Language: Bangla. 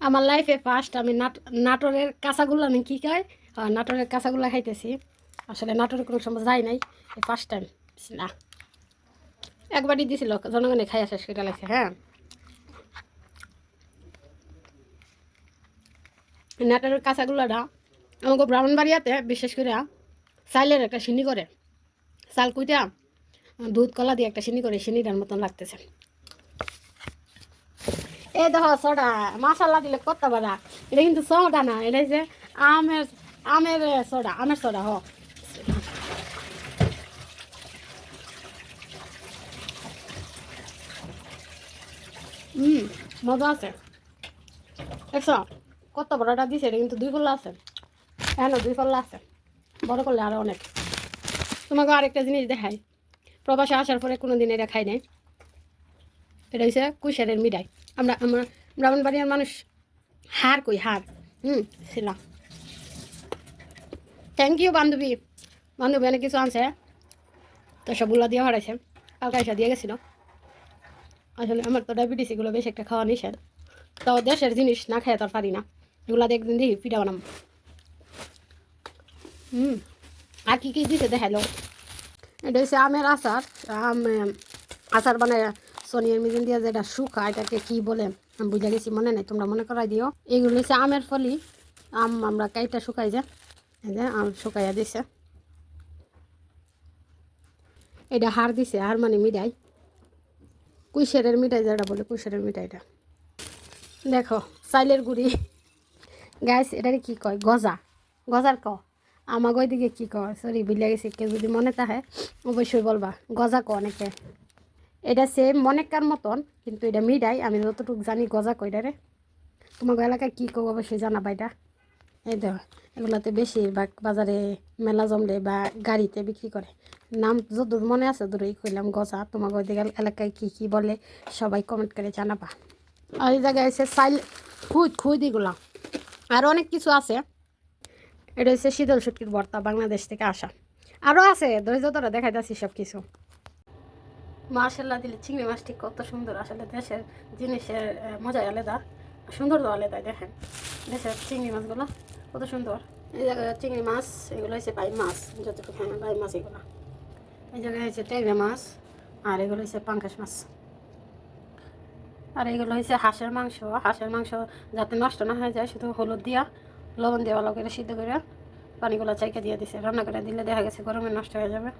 আমার লাইফে ফার্স্ট আমি নাট- নাটোরের কাঁচাগুলো আমি কী খাই নাটোরের কাঁচাগুলো খাইতেছি। আসলে নাটোরে কোনো সময় যাই নাই ফার্স্ট টাইম না। একবারই দিছিল জনগণে খাই আসে সেটা লাগছে হ্যাঁ। নাটোরের কাঁচাগুলোটা আমাকে ব্রাহ্মণবাড়িয়াতে বিশেষ করে চাইলের একটা সিনি করে। চাল কুইটা দুধ কলা দিয়ে একটা সিনি করে সিনিটার মতন লাগতেছে। এই দেখো, সোডা মশালা দিলে কত বাড়া এটা কিন্তু সোডা না, এটা যে আমের আমের সোডা আমের সোডা, হ। হুম মজা আছে। দেখছ, কত বড়টা দিছে, এটা কিন্তু দুই পল্লা আছে। হ্যাঁ দুই পল্লা আছে। বড় করলে আরও অনেক। তোমাকে আরেকটা জিনিস দেখাই। প্রবাসে আসার পরে কোনো দিন এটা খাই নাই। এটা হচ্ছে কুশারের মিঠাই আমরা আমরা ব্রাহ্মণবাড়িয়ার মানুষ, হার কই, হার। হুম ছিলাম থ্যাংক ইউ বান্ধবী। বান্ধবী অনেক কিছু আনছে। তো সবগুলো দিয়ে হারাইছে। কালকে এসে দিয়ে গেছিল। আসলে আমার তো ডায়াবেটিস এগুলো বেশ একটা খাওয়া নিষেধ। তো দেশের জিনিস না খেয়ে তো পারি না। এগুলো দিয়ে একদিন দিই পিঠা বানাম। হুম, আর কী কি দিতে দেখাল এটা হচ্ছে আমের আচার। আম, আচার বানায় সোনিয়ার মিজিন দিয়ে যেটা শুকা এটাকে কি বলে, আমি বুঝে গেছি, মনে নেই, তোমরা মনে করাই দিও। এগুলো হচ্ছে আমের ফলি। আম আমরা কাইটা শুকাই যে যে আম শুকাইয়া দিছে। এটা হার দিছে হার মানে মিঠাই। কুইশেরের মিঠাই যেটা বলে, কুইশেরের মিঠাইটা দেখো, চাইলের গুড়ি। গাইস এটারে কি কয়? গজা। গজার ক? আমাকে ওইদিকে কি কয়? সরি বিলিয়া গেছি, কেউ যদি মনে থাকে অবশ্যই বলবা। গজা ক অনেকে? এটা সেম মনেকার মতন, কিন্তু এটা মিডাই, আমি যতটুকু জানি গজা কইডারে তোমাকে এলাকায় কী কো অবশ্যই জানাবা এটা। এই দেখো, এগুলোতে বেশিরভাগ বাজারে মেলা জমলে বা গাড়িতে বিক্রি করে। নাম যদূর মনে আছে দূরেই কইলাম গজা। তোমাকে ওইদিকে এলাকায় কী কী বলে সবাই কমেন্ট করে জানাবা। আর এই জায়গায় এসে সাইল খুদ খুদ এগুলো। আর অনেক কিছু আছে। এটা হচ্ছে শীতল শুটকির ভর্তা বাংলাদেশ থেকে আসা। আরও আছে, ধৈর্য ধরে দেখাইতেছি সব কিছু মার্শাল্লাহ দিলে চিংড়ি মাছটি কত সুন্দর। আসলে দেশের জিনিসের মজাই আলাদা সুন্দর তো আলাদা, দেখেন। দেশের চিংড়ি মাছগুলো কত সুন্দর। এই জায়গায় চিংড়ি মাছ, এগুলো হচ্ছে বাই মাছ, যতটুকু হ্যাঁ বাই মাছ এগুলো। এই জায়গায় হচ্ছে ট্যাংরা মাছ, আর এগুলো হচ্ছে পাঙ্কাশ মাছ। আর এগুলো হচ্ছে হাঁসের মাংস। হাঁসের মাংস যাতে নষ্ট না হয়ে যায়, শুধু হলুদ দিয়া, লবণ দিয়ে ভালো করে সিদ্ধ করে পানিগুলো চাইকে দিয়ে দিছে। রান্না করে দিলে দেখা গেছে গরমে নষ্ট হয়ে যাবে।